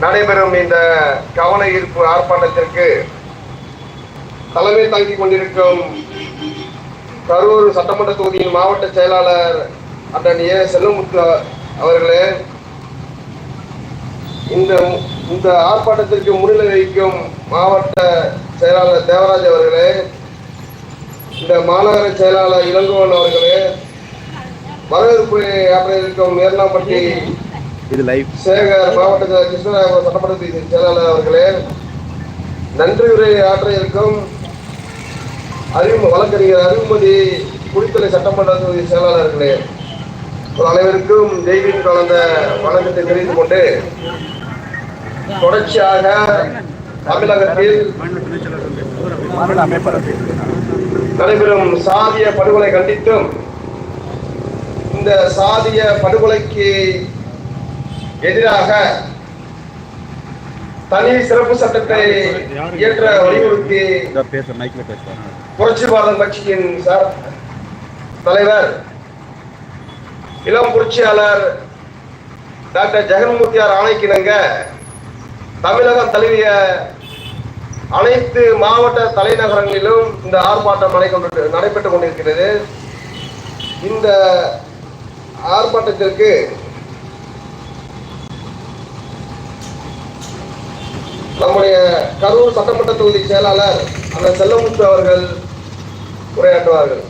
நடைபெறும் இந்த கவன ஈர்ப்பு ஆர்ப்பாட்டத்திற்கு தலைமை தாங்கிக் கொண்டிருக்கும் கரூர் சட்டமன்ற தொகுதியின் மாவட்ட செயலாளர் அண்ணன் ஏ செல்லமுத்து அவர்களே இந்த இந்த ஆர்ப்பாட்டத்திற்கு முன்னிலை வகிக்கும் மாவட்ட செயலாளர் தேவராஜ் அவர்களே இந்த மாநகர செயலாளர் இளங்கோவன் அவர்களே வரவேற்பு ஆற்ற இருக்கும் மேர்லாம்பட்டி இது லைவ் சேகர் மாவட்ட செயலாளர் சட்டமன்ற செயலாளர் அவர்களே நன்றி உரை ஆற்ற இருக்கும் அறிவு வழக்கறிஞர் அருள்மதி குடித்தலை சட்டமன்ற தொகுதி செயலாளர்களே அனைவருக்கும் தெய்வீகம் கலந்த வணக்கத்தை தெரிந்து கொண்டு தொடர்ச்சியாக தமிழகத்தில் நடைபெறும் சாதிய படுகொலை கண்டித்தும் இந்த சாதிய படுகொலைக்கு எதிராக தனி சிறப்பு சட்டத்தை இயற்ற வலியுறுத்தி புரட்சி கட்சியின் சார் தலைவர் இளம் புரட்சியாளர் டாக்டர் ஜெகன்மூர்த்தியார் ஆணைக்கிணங்க தமிழகம் தழுவிய அனைத்து மாவட்ட தலைநகரங்களிலும் இந்த ஆர்ப்பாட்டம் நடைபெற்று நடைபெற்றுக் கொண்டிருக்கிறது. இந்த ஆர்ப்பாட்டத்திற்கு நம்முடைய கரூர் சட்டமன்ற தொகுதி செயலாளர் அந்த செல்லமுத்து அவர்கள் உரையாற்றுவார்கள்.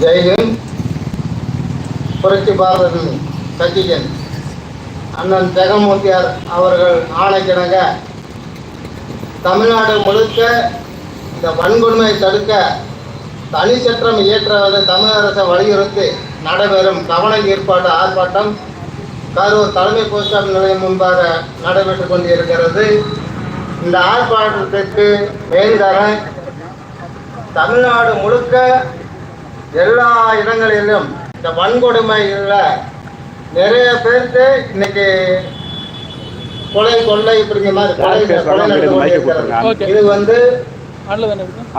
ஜெயஹிந்த் புரட்சி பாரதன் கட்சியின் அண்ணன் ஜெகன்மூர்த்தியார் அவர்கள் ஆணைக்கிணங்க. தமிழ்நாடு முழுக்க இந்த வன்கொடுமையை தடுக்க தனி சட்டம் இயற்றுவதை தமிழக அரசை வலியுறுத்தி நடைபெறும் கவன ஈர்ப்பாட்டு ஆர்ப்பாட்டம் கரூர் தலைமை போஸ்ட் ஆஃபீஸ் நிலையம் முன்பாக நடைபெற்றுக் கொண்டிருக்கிறது. இந்த ஆர்ப்பாட்டத்திற்கு மேல்தரம் தமிழ்நாடு முழுக்க எல்லா இடங்களிலும் இந்த வன்கொடுமையில் நிறைய பேருக்கு இன்னைக்கு கொலை கொள்ளை இப்படிங்கிற மாதிரி கொலை கொலை. இது வந்து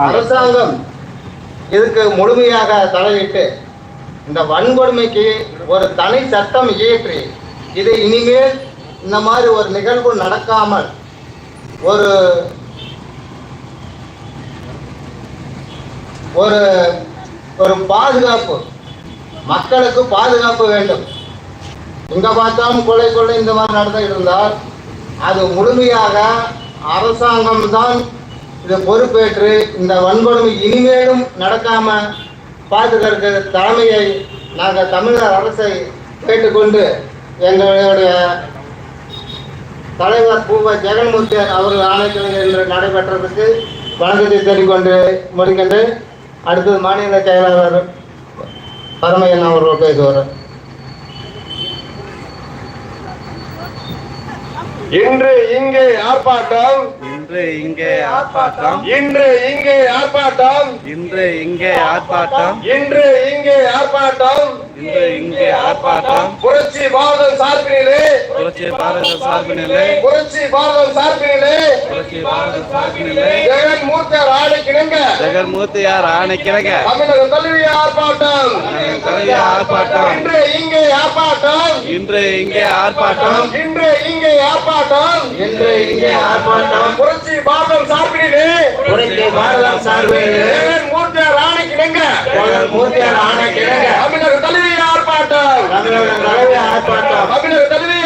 அரசாங்கம் இதுக்கு முழுமையாக தலையிட்டு இந்த வன்கொடுமைக்கு ஒரு தனி சட்டம் இயற்றி இது இனிமேல் இந்த மாதிரி ஒரு நிகழ்வு நடக்காமல் ஒரு ஒரு ஒரு பாதுகாப்பு மக்களுக்கு பாதுகாப்பு வேண்டும். எங்க பார்த்தாலும் கொலை கொள்ளை இந்த மாதிரி நடந்துகிட்டு இருந்தால் அது முழுமையாக அரசாங்கம் தான் இதை பொறுப்பேற்று இந்த வன்கொடுமை இனிமேலும் நடக்காம பார்த்துக்கிறதுக்கு தலைமையை நாங்கள் தமிழக அரசை கேட்டுக்கொண்டு எங்களுடைய தலைவர் பூவ ஜெகன்மூர்த்தி அவர்கள் ஆணைக்கிழமை என்று நடைபெற்றதுக்கு வணக்கத்தை தெரிவிக்கொண்டு முடிக்கின்றேன். அடுத்தது மாநில செயலாளர் பரமையன் அவர்கள் பேசுவார். இன்று இங்கே ஆர்ப்பாட்டம். இன்று இங்கே ஆர்ப்பாட்டம். இன்று இங்கே ஆர்ப்பாட்டம். இன்று இங்கே ஆர்ப்பாட்டம். இன்று இங்கே ஆர்ப்பாட்டம். இன்று இங்கே ஆர்ப்பாட்டம். புரட்சி பாரதம் சார்பினிலே. புரட்சி பாரத சார்பினிலே. புரட்சி பாரதம் சார்பினிலே. புரட்சி பாரத சார்பினிலே. ஜெகன் மூர்த்தியார் ஆணைக்கிணங்க ஜெகன்மூர்த்தியார் ஆணைக்கிறக தமிழக கல்வி ஆர்ப்பாட்டம். கலைய ஆர்ப்பாட்டம். இன்று இங்கே ஆர்ப்பாட்டம். இன்று இங்கே ஆர்ப்பாட்டம். இன்று இங்கே ஆர்ப்பாட்டம். ஆர்ப்பாட்டம். என்று இங்கே ஆர்ப்பாட்டம். புரட்சி பாரதம் சார்பிலே. புரட்சி பாரதம் சார்பிலே. மூர்த்தியார் ஆணை கிடங்க மூர்த்தியார் ஆணை கிடங்க தமிழக தலைவி ஆர்ப்பாட்டம். தமிழக தலைவி ஆர்ப்பாட்டம். தமிழக தலைவி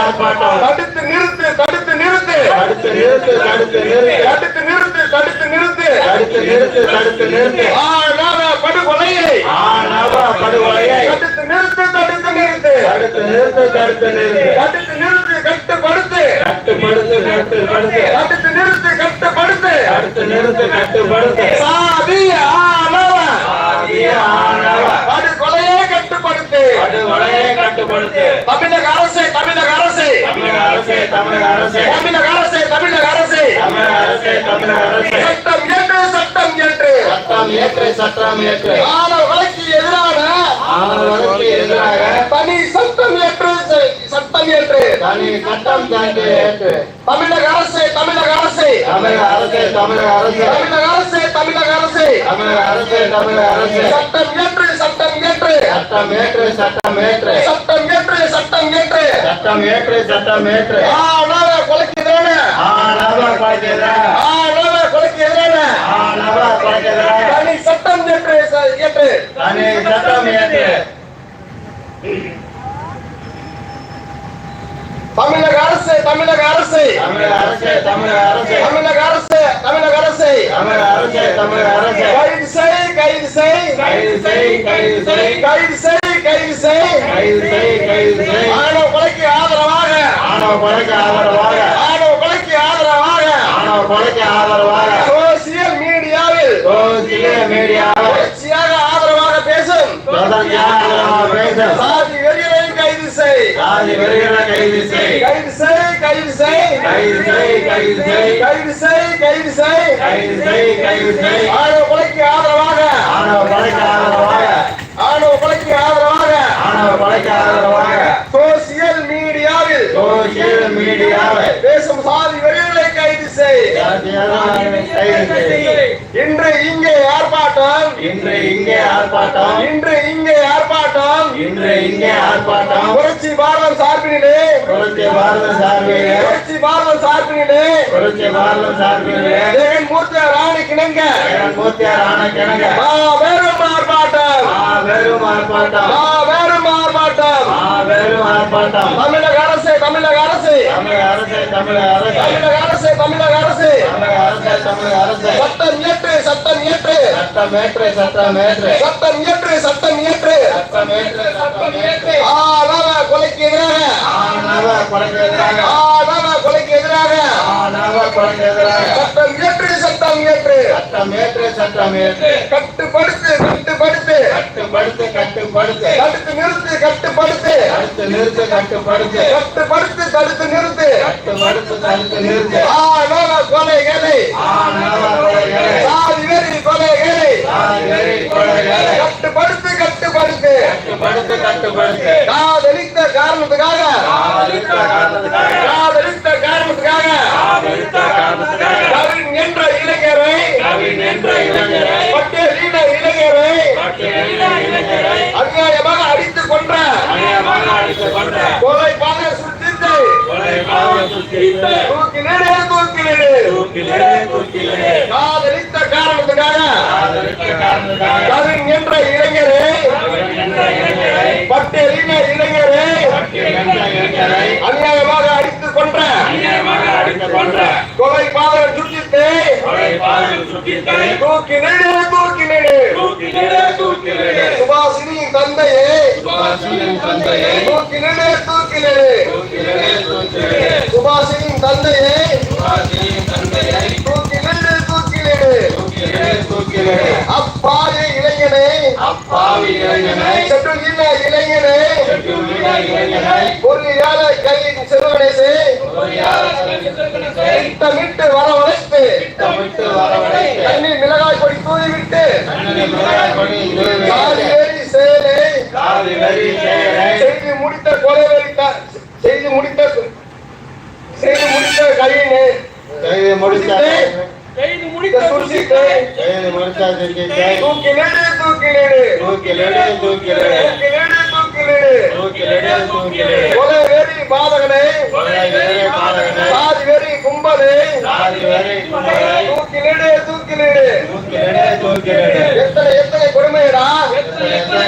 ஆர்ப்பாட்டம். தடுத்து நிறுத்து தடுத்து நிறுத்து. தடுத்து நிறுத்து தடுத்து நிறுத்து. தடுத்து நிறுத்து தடுத்து நிறுத்து. தடுத்து நிறுத்து தடுத்து நிறுத்து. ஆணவ படுகொலையை. ஆணவ படுகொலையை. தடுத்து நிறுத்து தடுத்து நிறுத்து. தடுத்து நிறுத்து தடுத்து நிறுத்து. தடுத்து நிறுத்து கட்டுப்படுத்து. கட்டுப்படுத்து கட்டுப்படுத்து. தடுத்து நிறுத்து கட்டுப்படுத்து. தடுத்து நிறுத்து கட்டுப்படுத்து சாதிய ஆணவ ஆகிய ஆணவ படுகொலையை கட்டுப்படுத்து படுகொலையை கட்டுப்படுத்து தமிழக அரசு தமிழக அரசு தமிழக அரசே தமிழக அரசே. தமிழக அரசு தமிழக அரசு. தமிழக அரசே தமிழக அரசே. சட்டம் என்று சட்டம் என்று சட்டம் ஏற்று சட்டம் ஏற்று ஆணவ கொலைக்கு எதிரான ஆணவருக்கு எதிராக தனி சட்டம் ஏற்று சட்டம் ஏற்று தனி சட்டம் ஏற்று தமிழக அரசு தமிழக அரசு. தமிழக அரசே தமிழக அரசே. தமிழக அரசு தமிழக அரசு. தமிழக தமிழக அரசு. சட்டம் ஏற்று சட்டம் ஏற்று சட்டம் ஏற்று சட்டம் ஏற்று சட்டம் ஏற்று சட்டம் ஏற்று சட்டம் ஏற்று சட்டம் ஏற்று ஆணவ கொலைக்கு எதிரான ஆணவ கொலைக்கு எதிராக ஆணவ கொலைக்கு எதிரான ஆணவ கொலைக்கு எதிராக தனி சட்டம் ஏற்று ஏற்று. தனி சட்டம் ஏற்று. தமிழக அரசு தமிழக அரசு. தமிழக அரசு தமிழக அரசு. தமிழக அரசு. தமிழக அரசு. தமிழக அரசு தமிழக அரசு. கைது செய் கைது செய். கைது செய் கைது செய். கைது செய் கைது செய். கைது செய் கைது செய். ஆணவ கொலைக்கு ஆதரவாக. ஆணவ கொலைக்கு ஆதரவாக. ஆணவ கொலைக்கு ஆதரவாக. ஆணவ கொலைக்கு ஆதரவாக. சோசியல் மீடியாவில். சோசிய மீடியாவை தொடர்ச்சியாக ஆதரவாக பேசும். தொடர்ச்சியாக ஆதரவாக பேசும். சாதி செய் சாதி வெறிகளை கைது செய். கைது செய் கைது செய். கைது செய் கைது செய். கைது செய் கைது செய். கைது செய் கைது செய். ஆணவ கொலைக்கு ஆதரவாக. ஆணவ கொலைக்கு ஆதரவாக. ஆணவ கொலைக்கு ஆதரவாக. ஆணவ கொலைக்கு ஆதரவாக. சோசியல் மீடியாவில். சோசியல் மீடியாவை பேசும் சாதி செய் இன்று இங்கே ஆர்ப்பாட்டம். இன்று இங்கே ஆர்ப்பாட்டம். இன்று இங்கே ஆர்ப்பாட்டம். இன்று இங்கே ஆர்ப்பாட்டம். புரட்சி பாரதம் சார்பினிலே. புரட்சி பாரத சார்பிலே புரட்சி பாரதம் சார்பினிலே. புரட்சி பாரத சார்பிலே ஜெகன் மூர்த்தி ராணி கிணங்க. மூர்த்தியார் ஆன கிணங்க. மாபெரும் ஆர்ப்பாட்டம். மாபெரும் ஆர்ப்பாட்டம். ஆர்ப்பாட்டம் தமிழக அரசு தமிழக அரசு. தமிழக அரசு தமிழக அரசு. தமிழக அரசு தமிழக அரசு. தமிழக அரசு தமிழக அரசு. சட்டம் இயற்று சட்டம் இயற்று. சட்டம் ஏற்று சட்டம் ஏற்று சட்டம் இயற்று சட்டம் இயற்று. சட்டம் ஏற்று சட்டம் ஏற்று ஆணவ கொலைக்கு எதிராக. ஆணவ கொலைக்கு எதிராக. ஆணவ கொலைக்கு எதிராக. ஆணவ கொலைக்கு எதிராக. சட்டம் இயற்று சட்டம் இயற்று சட்டம் ஏற்று சட்டம் ஏற்று. கட்டுப்படுத்து கட்டுப்படுத்து. கட்டுப்படுத்து கட்டுப்படுத்து. தடுத்து நிறுத்து கட்டுப்படுத்து. அடுத்து நிறுத்து கட்டுப்படுத்து. கட்டுப்படுத்து தடுத்து நிறுத்து. கட்டுப்படுத்து தடுத்து நிறுத்து. ஆணவ கொலைகளை சாதி வெறி கொலைகளை கட்டுப்படுத்து கட்டுப்படுத்து. கட்டுப்படுத்து கட்டுப்படுத்து. காதலித்த காரணத்துக்காக. காதலித்த காரணத்துக்காக. நின்ற இளைஞரை பட்டியலின இளைஞரை அநியாயமாக அடித்து கொன்ற கொலை பாக சுத்தித்து தூக்கிலே தூக்கிலே தூக்கிலே காதலித்த காரணத்துக்காக கவின் என்ற பட்டியலின இளைஞரை அநியாயமாக அடி கொன்ற. கொலை பாதர் சுற்றித்தே தூக்கி நெடு தூக்கி நெடு. சுபாசினியின் தந்தையே. தூக்கி நெடு தூக்கி நெடு. சுபாசினியின் தந்தையே. தூக்கி நெடு தூக்கி நெடு. அப்பா அப்பாவி இளைஞனை அப்பாவி இளைஞனை. செட்டுகின்ற இளைஞனை. பொருளியால கையின் சிறுவனேசே. திட்டமிட்டு வரவழைத்து. திட்டமிட்டு வரவழைத்து. கண்ணீர் மிளகாய் பொடி மிளகாய் கொடி சாதி நிறுவி ஏறி செயலை காதி வெறி செய்து முடித்த கொலை வெறி செய்து முடித்த செய்து முடித்த கையினை செய்து முடித்த செய்து முடித்த சுசித்தை செய்து முடித்த சுசித்தை தூக்கிலடு தூக்கிலடு தூக்கிலடு தூக்கிலடு தூக்கிலடு தூக்கிலடு தூக்கிலடு கொலை வெறி பாதகனை. கொலை வெறி பாதகனை. சாதி வெறி கும்பலை. சாதி வெறி கும்பலை. தூக்கிலடு கொடுமையடா? எத்தனை எத்தனை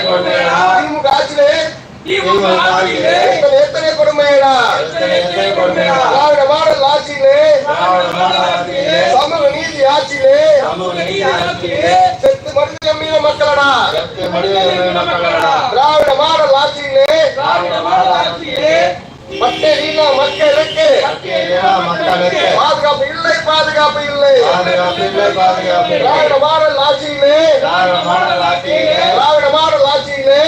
ஆட்சியிலே. ஆட்சியிலே செத்து மனித நம்பின மக்களடா? திராவிட மாடல் ஆட்சியிலே பாதுகாப்பு இல்லை பாதுகாப்பு இல்லை. திராவிட மாடல் ஆட்சியிலே திராவிட மாடல் ஆட்சியிலே.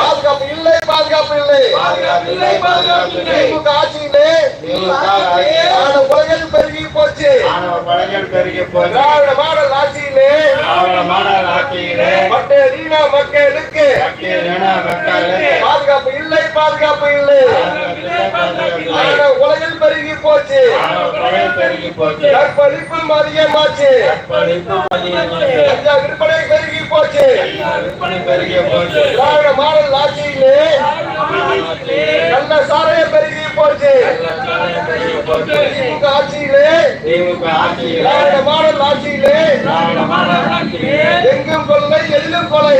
பாதுகாப்பு இல்லை பாதுகாப்பு இல்லை. திமுக ஆட்சியிலே கொலைகள் பெருகி போச்சு. பாதுகாப்பு இல்லை பாதுகாப்பு இல்லை. உலகில் பெருகி போச்சு. பெருகி போச்சு. கற்பழிப்பும் அதிகமாச்சு. விற்பனை பெருகி போச்சு. திராவிட மாடல் ஆட்சியிலே நல்ல சாரைய பெருகி போச்சு. திமுக ஆட்சியிலே திராவிட மாடல் ஆட்சியிலே எங்கும் கொள்ளை எதிலும் கொலை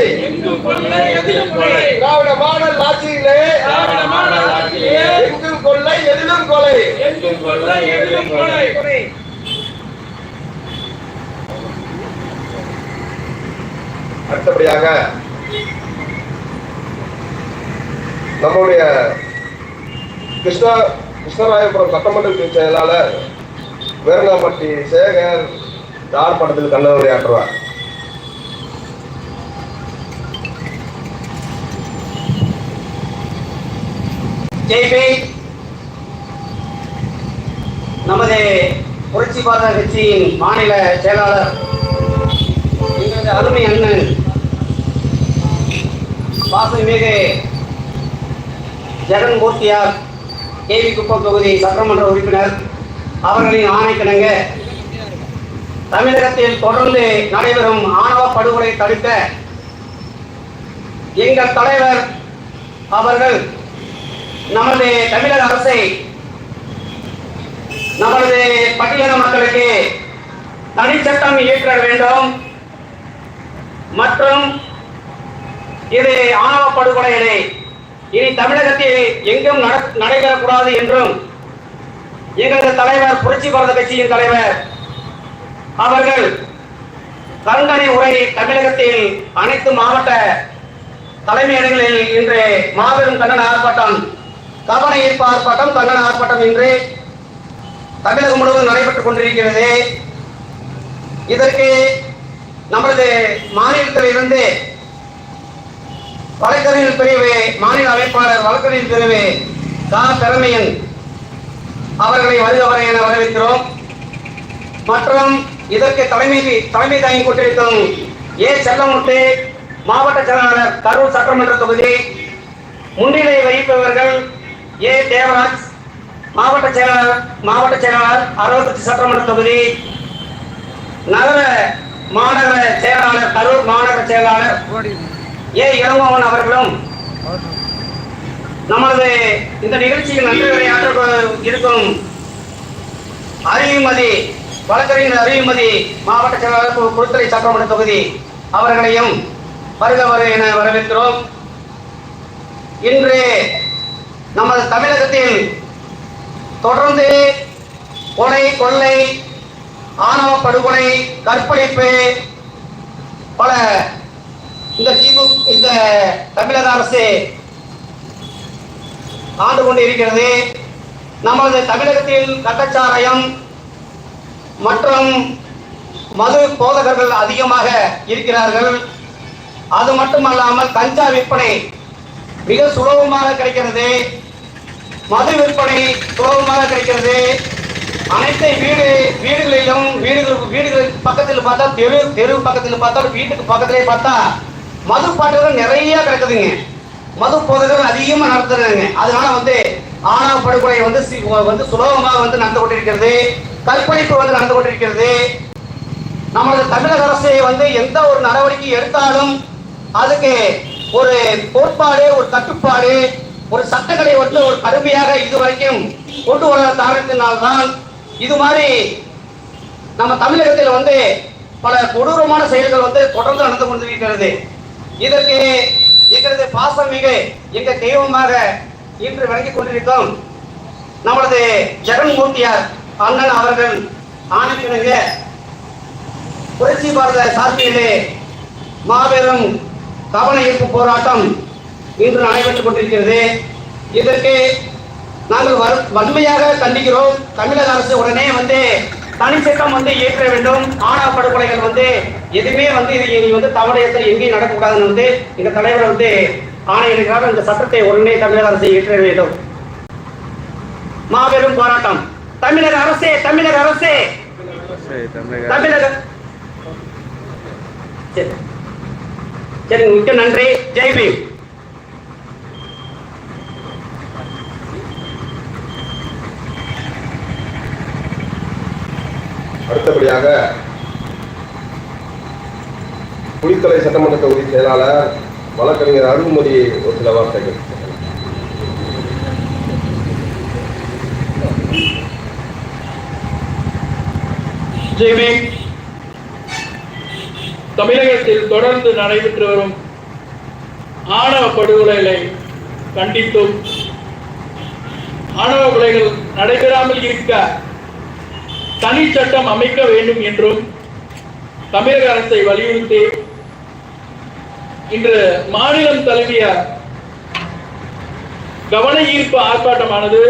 திராவிட மாடல் ஆட்சியிலே எங்கும் கொள்ளை எதிலும் கொலை எங்கும் கொள்ளை. எதிலும் கொலை அடுத்தபடியாக நம்முடைய கிருஷ்ணா கிருஷ்ணராயபுரம் சட்டமன்றத்தின் செயலாளர் வேரணாம்பட்டி சேகர் யார் படத்தில் கண்ணன் உரையாற்றுவார் ஜெய்பி நமது புரட்சி பாரத கட்சியின் மாநில செயலாளர் எங்களது அருமை அண்ணன் பாசமிகு ஜெகன்மூர்த்தியார் கேவி குப்பம் தொகுதி சட்டமன்ற உறுப்பினர் அவர்களின் ஆணைக்கிணங்க தமிழகத்தில் தொடர்ந்து நடைபெறும் ஆணவ படுகொலை தடுக்க எங்கள் தலைவர் அவர்கள் நமது தமிழக அரசை நமது பட்டியல மக்களுக்கு தனிச்சட்டம் இயற்ற வேண்டும் மற்றும் இது ஆணவ படுகொலைகளை. இனி தமிழகத்தில் எங்கும் நட- நடைபெறக்கூடாது என்றும் எங்களது தலைவர் புரட்சி பாரத கட்சியின் தலைவர் அவர்கள் கருங்கணி உரை தமிழகத்தில் அனைத்து மாவட்ட தலைமையிடங்களில் இன்று மாபெரும் கண்டன ஆர்ப்பாட்டம் கவன ஈர்ப்பு ஆர்ப்பாட்டம் கண்டன ஆர்ப்பாட்டம் இன்று தமிழகம் முழுவதும் நடைபெற்றுக் கொண்டிருக்கிறது. இதற்கு நமது மாநிலத்தில் இருந்து வழக்கறிஞர் பிரிவு மாநில அமைப்பாளர் வழக்கறிஞர் பிரிவு கா. திறமையன் அவர்களை வருக வர என வரவேற்கிறோம். மற்றும் இதற்கு தலைமை தலைமை தாங்கி கொண்டிருக்கும் ஏ. செல்லமுத்து மாவட்ட செயலாளர் கரூர் சட்டமன்ற தொகுதி முன்னிலை வகிப்பவர்கள் ஏ. தேவராஜ் மாவட்ட செயலாளர் மாவட்ட செயலாளர் அறுபத்தஞ்சு சட்டமன்ற தொகுதி நகர மாநகர செயலாளர் கரூர் மாநகர செயலாளர் ஏ இளங்கோவன் அவர்களும் நமது இந்த நிகழ்ச்சியில் நன்றி உரையாற்ற இருக்கும் அறிவுமதி வழக்கறிஞர் அறிவுமதி மாவட்ட செயலாளர் கு- சட்டமன்ற தொகுதி அவர்களையும் வருக என வரவேற்கிறோம். இன்று நமது தமிழகத்தில் தொடர்ந்து கொலை கொள்ளை ஆணவ படுகொலை கற்பழிப்பு பல இந்த திமுக இந்த தமிழக அரசு ஆண்டு கொண்டு இருக்கிறது நமது தமிழகத்தில் கட்டச்சாராயம் மற்றும் மது போதகர்கள் அதிகமாக இருக்கிறார்கள். அது மட்டுமல்லாமல் கஞ்சா விற்பனை மிக சுலபமாக கிடைக்கிறது. மது விற்பனை சுலபமாக கிடைக்கிறது. அனைத்து வீடு வீடுகளிலும் வீடுகள் வீடுகளுக்கு பக்கத்தில் பார்த்தா தெரு தெரு பக்கத்தில் பார்த்தா வீட்டுக்கு பக்கத்திலே பார்த்தா மது பாட்டுகள் நிறைய கிடக்குதுங்க. மது போதைகள் அதிகமாக நடத்துறாங்க. அதனால வந்து ஆணவ படுகொலை வந்து வந்து சுலபமாக வந்து நடந்து கொண்டிருக்கிறது. கற்பழிப்பு வந்து நடந்து கொண்டிருக்கிறது. நமது தமிழக அரசு வந்து எந்த ஒரு நடவடிக்கை எடுத்தாலும் அதுக்கு ஒரு கோட்பாடு ஒரு கட்டுப்பாடு ஒரு சட்டங்களை வந்து ஒரு கடுமையாக இதுவரைக்கும் கொண்டு வர காரணத்தினால்தான் இது மாதிரி நம்ம தமிழகத்தில் வந்து பல கொடூரமான செயல்கள் வந்து தொடர்ந்து நடந்து கொண்டிருக்கிறது. இதற்கு எங்களது பாசமிகு எங்க தெய்வமாக இன்று விளங்கிக் கொண்டிருக்கோம் நமது ஜெகன்மூர்த்தியார் அண்ணன் அவர்கள் ஆணைக்கிணங்க புரட்சி பாரத சார்பிலே மாபெரும் கவன ஈர்ப்பு போராட்டம் இன்று நடைபெற்றுக் கொண்டிருக்கிறது. இதற்கு நாங்கள் வரு- வன்மையாக கண்டிக்கிறோம். தமிழக அரசு உடனே வந்து தனிச்சட்டம் வந்து இயற்ற வேண்டும். ஆணவ படுகொலைகள் வந்து எதுவுமே வந்து இது இனி வந்து தமிழகத்தில் எங்கேயும் நடக்கக்கூடாதுன்னு வந்து எங்க தலைவர் வந்து ஆணையிடுகிறார் இந்த சட்டத்தை உடனே தமிழக அரசு இயற்ற வேண்டும். மாபெரும் போராட்டம். தமிழக அரசே தமிழக அரசே. தமிழக சரி. சரி மிக்க நன்றி. ஜெய் பீம். அடுத்தபடியாக குளித்தலை சட்டமன்ற தொகுதி செயலாளர் வழக்கறிஞர் அருள்மொழி ஒரு சில வார்த்தைகள். தமிழகத்தில் தொடர்ந்து நடைபெற்று வரும் ஆணவ படுகொலைகளை கண்டித்தும் ஆணவ கொலைகள் நடைபெறாமல் இருக்க தனி சட்டம் அமைக்க வேண்டும் என்றும் தமிழக அரசை வலியுறுத்தி இன்று மாநிலம் தழுவிய கவன ஈர்ப்பு ஆர்ப்பாட்டமானது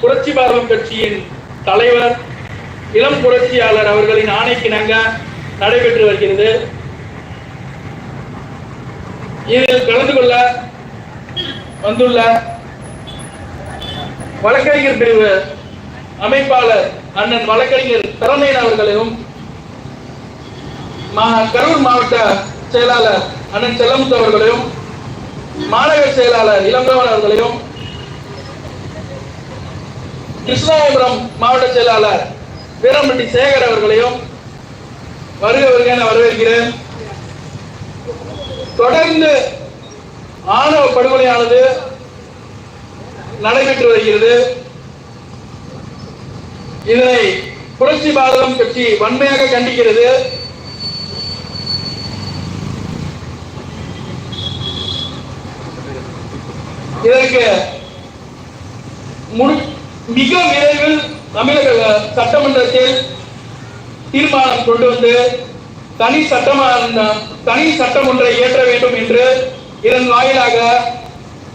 புரட்சி பாரதம் கட்சியின் தலைவர் இளம் புரட்சியாளர் அவர்களின் ஆணைக்கிணங்க நடைபெற்று வருகிறது. இதில் கலந்து கொள்ள வந்துள்ள வழக்கறிஞர் பிரிவு அமைப்பாளர் அண்ணன் வழக்கறிஞர் திறமையன் அவர்களையும் மா- கரூர் மாவட்ட செயலாளர் அண்ணன் செல்லமுத்து அவர்களையும் மாநகர செயலாளர் இளங்கவன் அவர்களையும் கிருஷ்ணாபுரம் மாவட்ட செயலாளர் வீரம்பட்டி சேகர் அவர்களையும் வருக வருக என வரவேற்கிறேன். தொடர்ந்து ஆணவ படுகொலையானது நடைபெற்று வருகிறது. இதனை புரட்சி பாரதம் கட்சி வன்மையாக கண்டிக்கிறது. இதற்கு முழு மிக விரைவில் தமிழக சட்டமன்றத்தில் தீர்மானம் கொண்டு வந்து தனி சட்டமான தனி சட்டம் ஒன்றை இயற்ற வேண்டும் என்று இதன் வாயிலாக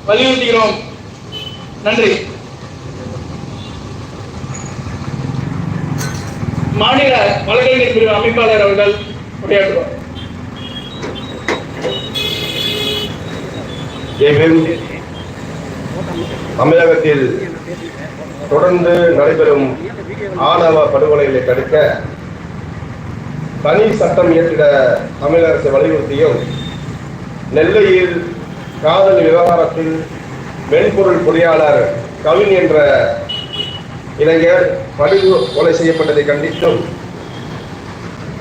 வலியுறுத்துகிறோம். நன்றி. மாநில வழக்கறிஞர் பிரிவு அமைப்பாளர் அவர்கள் உரையாற்றுவார். தமிழகத்தில் தொடர்ந்து நடைபெறும் ஆணவ படுகொலைகளை தடுக்க தனி சட்டம் இயற்றிட தமிழக அரசு வலியுறுத்தியும் நெல்லையில் காதல் விவகாரத்தில் மென்பொருள் பொறியாளர் கவின் என்ற இளைஞர் படுகொலை செய்யப்பட்டதை கண்டித்தும்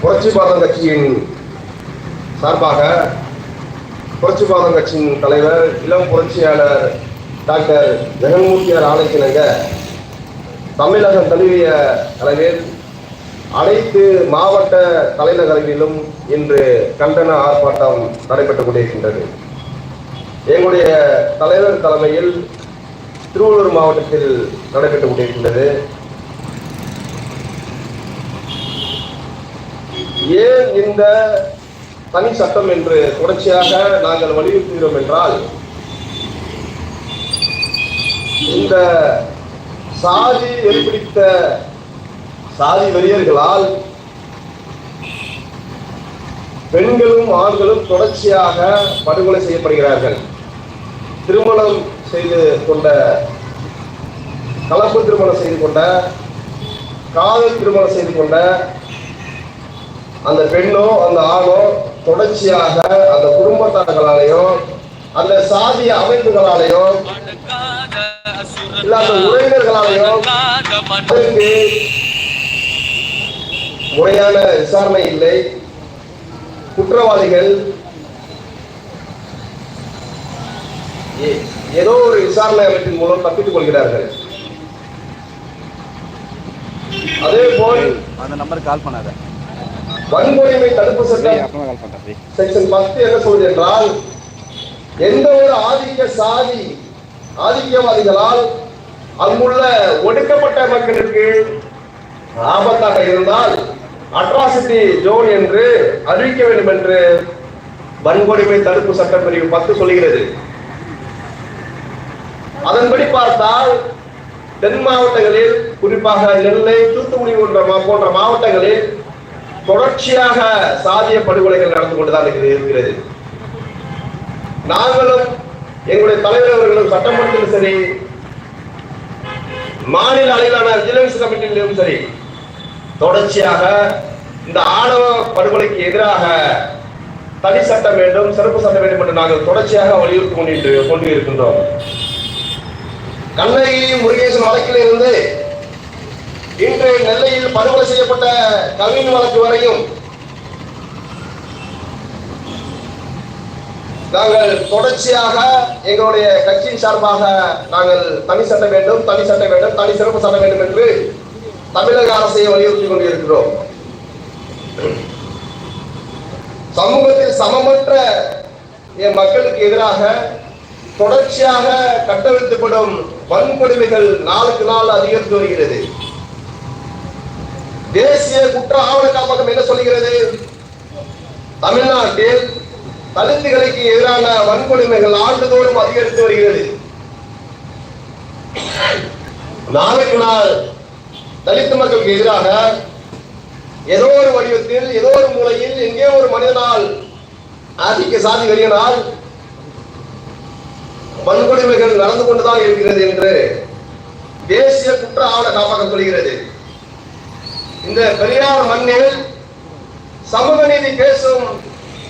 புரட்சி கட்சியின் சார்பாக புரட்சி கட்சியின் தலைவர் இளம் புரட்சியாளர் டாக்டர் ஜெகன்மூர்த்தியார் ஆணைக்கிணங்க தமிழகம் தழுவிய அளவில் அனைத்து மாவட்ட தலைநகரங்களிலும் இன்று கண்டன ஆர்ப்பாட்டம் நடைபெற்றுக் கொண்டிருக்கின்றது. எங்களுடைய தலைவர் தலைமையில் திருவள்ளூர் மாவட்டத்தில் நடைபெற்றுக் கொண்டிருக்கின்றது. ஏன் இந்த தனி சட்டம் என்று தொடர்ச்சியாக நாங்கள் வலியுறுத்துகிறோம் என்றால் இந்த சாதி ஏற்படுத்த சாதி வெறியர்களால் பெண்களும் ஆண்களும் தொடர்ச்சியாக படுகொலை செய்யப்படுகிறார்கள். திருமணம் செய்து கொண்ட கலப்பு திருமணம் செய்து கொண்ட காதல் திருமணம் செய்து கொண்ட அந்த பெண்ணோ அந்த ஆணோ தொடர்ச்சியாக அந்த குடும்பத்தார்களாலேயோ அந்த சாதிய அமைப்புகளாலேயோ இல்ல அந்த உறவினர்களாலேயோ முறையான விசாரணை இல்லை. குற்றவாளிகள் ஏ- ஏதோ ஒரு விசாரணை அமைப்பின் மூலம் தப்பித்துக் கொள்கிறார்கள். அதே போல் அந்த நம்பருக்கு கால் பண்ணாத. வன்கொடுமை தடுப்பு சட்டம் செக்ஷன் பத்து என்ன சொல்வது என்றால் எந்த ஒரு ஆதிக்க சாதி ஆதிக்கவாதிகளால் அங்குள்ள ஒடுக்கப்பட்ட மக்களுக்கு ஆபத்தாக இருந்தால் அட்ராசிட்டி ஜோன் என்று அறிவிக்க வேண்டும் என்று வன்கொடுமை தடுப்பு சட்டம் பிரிவு பத்து சொல்கிறது. அதன்படி பார்த்தால் தென் மாவட்டங்களில் குறிப்பாக நெல்லை தூத்துக்குடி போன்ற போன்ற மாவட்டங்களில் தொடர்ச்சியாக சாதிய படுகொலைகள் நடந்து கொண்டுதான் இருக்கிறது. நாங்களும் எங்களுடைய தலைவர் அவர்களும் சட்டமன்றத்திலும் சரி மாநில அளவிலான விஜிலன்ஸ் கமிட்டியிலும் சரி தொடர்ச்சியாக இந்த ஆணவ படுகொலைக்கு எதிராக தனி சட்டம் வேண்டும் சிறப்பு சட்டம் வேண்டும் என்று நாங்கள் தொடர்ச்சியாக வலியுறுத்தி கொண்டு கொண்டு இருக்கின்றோம் கண்ணகி முருகேசன் வழக்கில் இருந்து இன்று நெல்லையில் படுகொலை செய்யப்பட்ட கவின் வழக்கு வரையும் நாங்கள் தொடர்ச்சியாக எங்களுடைய கட்சியின் சார்பாக நாங்கள் தனி சட்டம் வேண்டும் தனி சட்டம் வேண்டும் தனி சிறப்பு சட்டம் வேண்டும் என்று தமிழக அரசை வலியுறுத்தி கொண்டிருக்கிறோம். சமூகத்தில் சமமற்ற என் மக்களுக்கு எதிராக தொடர்ச்சியாக கட்டவிழ்த்துப்படும் வன்கொடுமைகள் நாளுக்கு நாள் அதிகரித்து வருகிறது. தேசிய குற்ற ஆவண காப்பகம் என்ன சொல்கிறது தமிழ்நாட்டில் தலித்துகளுக்கு எதிரான வன்கொடுமைகள் ஆண்டுதோறும் அதிகரித்து வருகிறது. நாளுக்கு நாள் தலித்து மக்களுக்கு எதிராக ஏதோ ஒரு வடிவத்தில் ஏதோ ஒரு மூலையில் எங்கே ஒரு மனிதனால் ஆதிக்க சாதி வெறியனால் வன்கொடுமைகள் நடந்து கொண்டுதான் இருக்கிறது என்று தேசிய குற்ற ஆவண காப்பாக்கம் சொல்கிறது. இந்த பெரியார் மண்ணில் சமூக நீதி பேசும்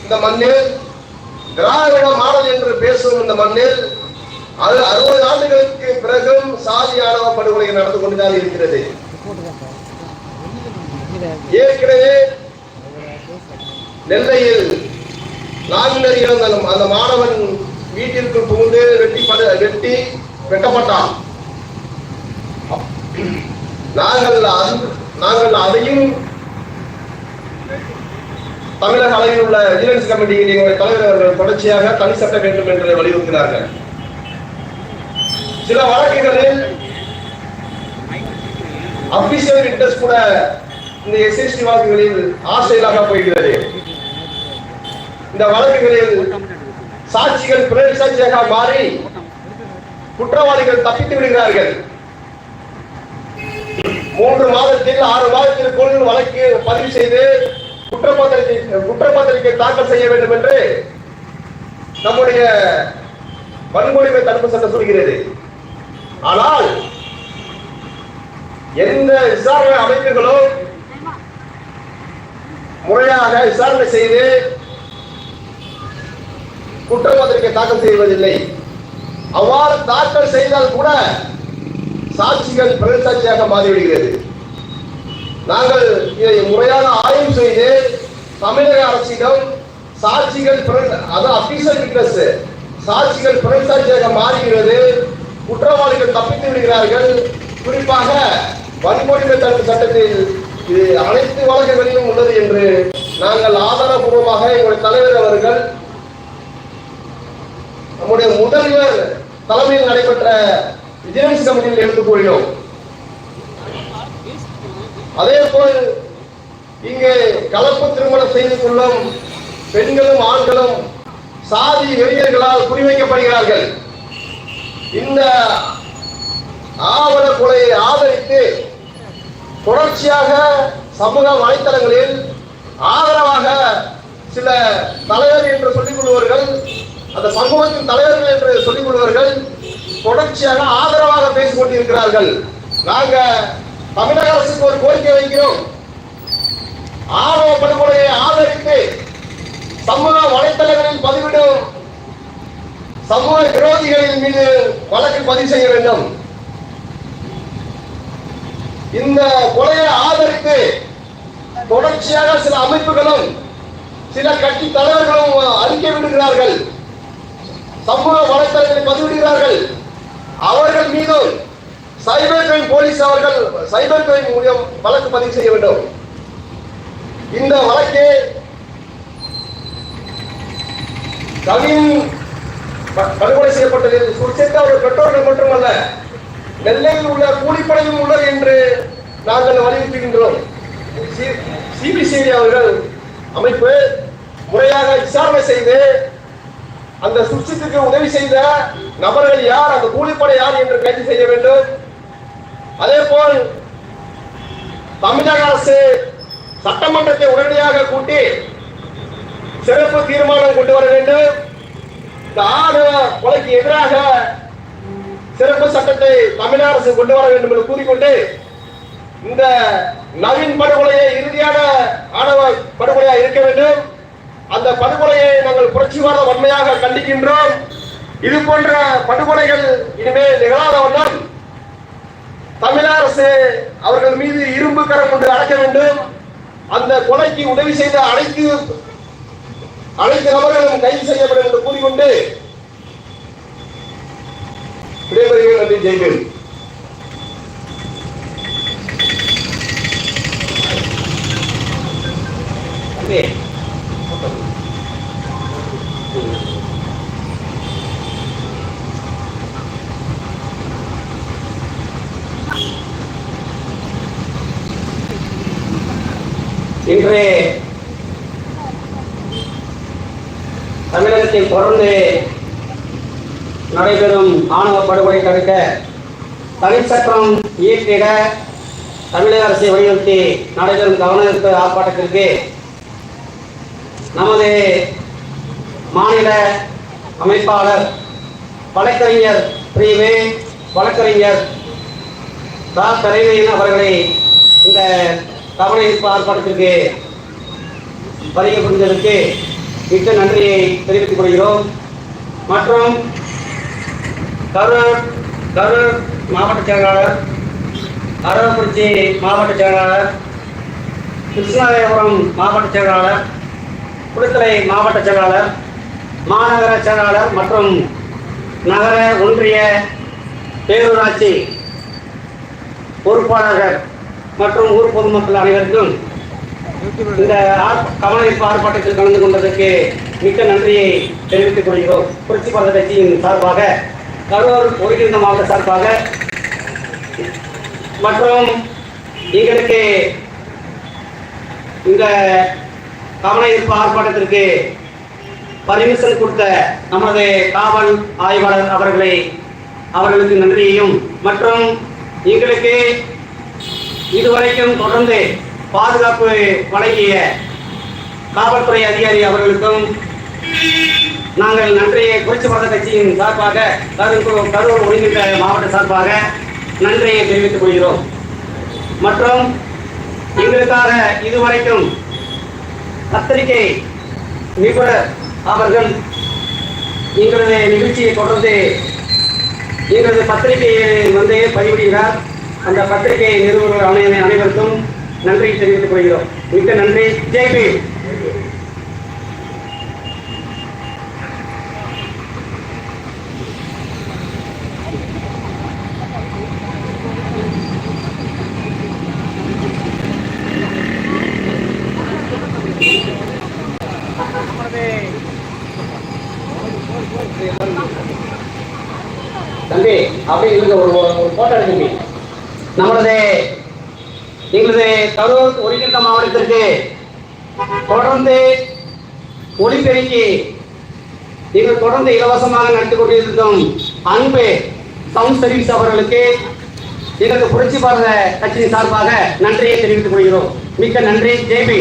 இந்த மண்ணில் திராவிட மாடல் என்று பேசும் இந்த மண்ணில் அது அறுபது ஆண்டுகளுக்கு பிறகும் சாதி ஆணவ படுகொலை நடந்து கொண்டுதான் இருக்கிறது. ஏற்கனவே நெல்லையில் நான்கு அந்த மாணவன் வீட்டிற்குள் புகுந்து வெட்டி படு வெட்டி வெட்டப்பட்டான். நாங்கள் நாங்கள் அதையும் தமிழக அளவில் உள்ள விஜிலன்ஸ் கமிட்டியில் எங்களுடைய தலைவர் அவர்கள் தொடர்ச்சியாக தனி சட்டம் வேண்டும் என்று வலியுறுத்தினார்கள். சில வழக்குகளில் அபிஷியல் விட்னஸ் கூட இந்த எஸ்எஸ்டி வழக்குகளில் ஆசையிலாக போகிறது இந்த வழக்குகளில் சாட்சிகள் பிறகு சாட்சியாக மாறி குற்றவாளிகள் தப்பித்து விடுகிறார்கள். மூன்று மாதத்தில் ஆறு மாதத்திற்குள் வழக்கு பதிவு செய்து குற்றப்பத்திரிகை குற்றப்பத்திரிகை தாக்கல் செய்ய வேண்டும் என்று நம்முடைய வன்கொடுமை தடுப்பு சட்டம் சொல்கிறது. ஆனால் எந்த விசாரணை அமைப்புகளும் முறையாக விசாரணை செய்து குற்றப்பத்திரிகை தாக்கல் செய்வதில்லை. அவ்வாறு தாக்கல் செய்தால் கூட சாட்சிகள் பிரதிசாட்சியாக மாறிவிடுகிறது. நாங்கள் இதை முறையாக ஆய்வு செய்து தமிழக அரசிடம் சாட்சிகள் பிற- அது அபிஷியல் விட்னஸ் சாட்சிகள் பிரதிசாட்சியாக மாறுகிறது. குற்றவாளிகள் தப்பித்து விடுகிறார்கள். குறிப்பாக வன்கொடுமை தடுப்பு சட்டத்தில் இது அனைத்து வழக்குகளிலும் உள்ளது என்று நாங்கள் ஆதாரபூர்வமாக எங்களுடைய தலைவர் அவர்கள் நம்முடைய முதல்வர் தலைமையில் நடைபெற்ற விஜிலன்ஸ் கமிட்டியில் எடுத்துக் கூறினோம். அதே போல் இங்கே கலப்பு திருமணம் செய்து கொள்ளும் பெண்களும் ஆண்களும் சாதி வெறியர்களால் குறிவைக்கப்படுகிறார்கள். இந்த ஆவண கொலையை ஆதரித்து தொடர்ச்சியாக சமூக வலைத்தளங்களில் ஆதரவாக சில தலைவர் என்று சொல்லிக் கொள்வார்கள் அந்த சமூகத்தின் தலைவர்கள் என்று சொல்லிக் கொள்வார்கள் தொடர்ச்சியாக ஆதரவாக பேசிக் கொண்டிருக்கிறார்கள். நாங்கள் தமிழக அரசுக்கு ஒரு கோரிக்கை வைக்கிறோம். ஆணவ படுகொலையை ஆதரித்து சமூக வலைத்தளங்களில் பதிவிடும் சமூக விரோதிகளின் மீது வழக்கு பதிவு செய்ய வேண்டும். இந்த கொலையை ஆதரித்து தொடர்ச்சியாக சில அமைப்புகளும் சில கட்சி தலைவர்களும் அறிக்கை விடுகிறார்கள். சமூக வலைத்தளத்தில் பதிவிடுகிறார்கள். அவர்கள் மீதும் சைபர் கிரைம் போலீஸ் அவர்கள் சைபர் கிரைம் மூலம் வழக்கு பதிவு செய்ய வேண்டும். இந்த வழக்கு கவின் படுகொலை செய்யப்பட்டதில் சுர்ச்சேத்தா அவர்கள் பெற்றோர்கள் மட்டுமல்ல நெல்லையில் உள்ள கூலிப்படையும் உள்ளது என்று நாங்கள் வலியுறுத்துகின்றோம் சிபிசிஐடி அவர்கள் அமைப்பு முறையாக விசாரணை செய்து அந்த சுற்றத்துக்கு உதவி செய்த நபர்கள் யார் அந்த கூலிப்படை யார் என்று கைது செய்ய வேண்டும். அதே போல் தமிழக அரசு சட்டமன்றத்தை உடனடியாக கூட்டி சிறப்பு தீர்மானம் கொண்டு வர வேண்டும். இந்த ஆணவ கொலைக்கு எதிராக சிறப்பு சட்டத்தை தமிழக அரசு கொண்டு வர வேண்டும் என்று கூறிக்கொண்டு இந்த நவீன் படுகொலையை இறுதியான ஆணவ படுகொலையாக இருக்க வேண்டும். அந்த படுகொலையை நாங்கள் புரட்சிவாத வன்மையாக கண்டிக்கின்றோம். இது போன்ற படுகொலைகள் இனிமேல் நிகழாத வண்ணம் தமிழக அரசு அவர்கள் மீது இரும்பு கரம் கொண்டு அடக்க வேண்டும். அந்த கொலைக்கு உதவி செய்த அனைத்து அனைத்து நபர்களும் கைது செய்யப்படும் என்று கூறிக்கொண்டு விடைபெறுகிறேன். நன்றி. ஜெய்பீம் Yeah. இன்று தமிழகத்தில் தொடர்ந்து நடைபெறும் ஆணவ படுகொலை தடுக்க தனிச்சட்டம் இயற்றிட தமிழக அரசை வலியுறுத்தி நடைபெறும் கவனஈர்ப்பு ஆர்ப்பாட்டத்திற்கு நமது மாநில அமைப்பாளர் வழக்கறிஞர் பிரிவு வழக்கறிஞர் தா தலைமையின் அவர்களை இந்த கவனஈர்ப்பு ஆர்ப்பாட்டத்திற்கு வருகை புரிந்ததற்கு மிக்க நன்றியை தெரிவித்துக் கொள்கிறோம். மற்றும் கரூர் கரூர் மாவட்ட செயலாளர் அரவக்குறிச்சி மாவட்ட செயலாளர் கிருஷ்ணாயபுரம் மாவட்ட செயலாளர் குளித்தலை மாவட்ட செயலாளர் மாநகர செயலாளர் மற்றும் நகர ஒன்றிய பேரூராட்சி பொறுப்பாளர்கள் மற்றும் ஊர் பொதுமக்கள் அனைவருக்கும் இந்த ஆர்- கவனஈர்ப்பு ஆர்ப்பாட்டத்தில் கலந்து கொண்டதற்கு மிக்க நன்றியை தெரிவித்துக் கொள்கிறோம். புரட்சி பாரத கட்சியின் சார்பாக கரூர் ஒருங்கிணைந்த மாவட்ட சார்பாக மற்றும் எங்களுக்கு இந்த கவனஈர்ப்பு ஆர்ப்பாட்டத்திற்கு பர்மிஷன் கொடுத்த நமது காவல் ஆய்வாளர் அவர்களை அவர்களுக்கு நன்றியையும் மற்றும் எங்களுக்கு இதுவரைக்கும் தொடர்ந்து பாதுகாப்பு வழங்கிய காவல்துறை அதிகாரி அவர்களுக்கும் நாங்கள் நன்றியை குறிச்சி மத கட்சியின் சார்பாக கரூர் கரூர் ஒருங்கின்ற மாவட்ட சார்பாக நன்றியை தெரிவித்துக் கொள்கிறோம். மற்றும் எங்களுக்காக இதுவரைக்கும் பத்திரிகை நிபுணர் அவர்கள் எங்களது நிகழ்ச்சியை தொடர்ந்து எங்களது பத்திரிகையை வந்து பதிவிடுகிறார் அந்த பத்திரிகை நிறுவனர் அனை- அனைவருக்கும் நன்றி தெரிவித்துக் கொள்கிறோம். மிக்க நன்றி. ஜெய்பி தம்பி அப்படி இருக்க ஒரு ஒரு போட்டோ எடுங்க நம்மளது எங்களது கரூர் ஒருங்கிணைந்த மாவட்டத்திற்கு தொடர்ந்து ஒளிபெருக்கி நீங்கள் தொடர்ந்து இலவசமாக நடத்தி கொண்டிருக்கும் அன்பு சவுண்ட் சர்வீஸ் அவர்களுக்கு எங்களுக்கு புரட்சி பாரத கட்சியின் சார்பாக நன்றியை தெரிவித்துக் கொள்கிறோம். மிக்க நன்றி. ஜெய்பி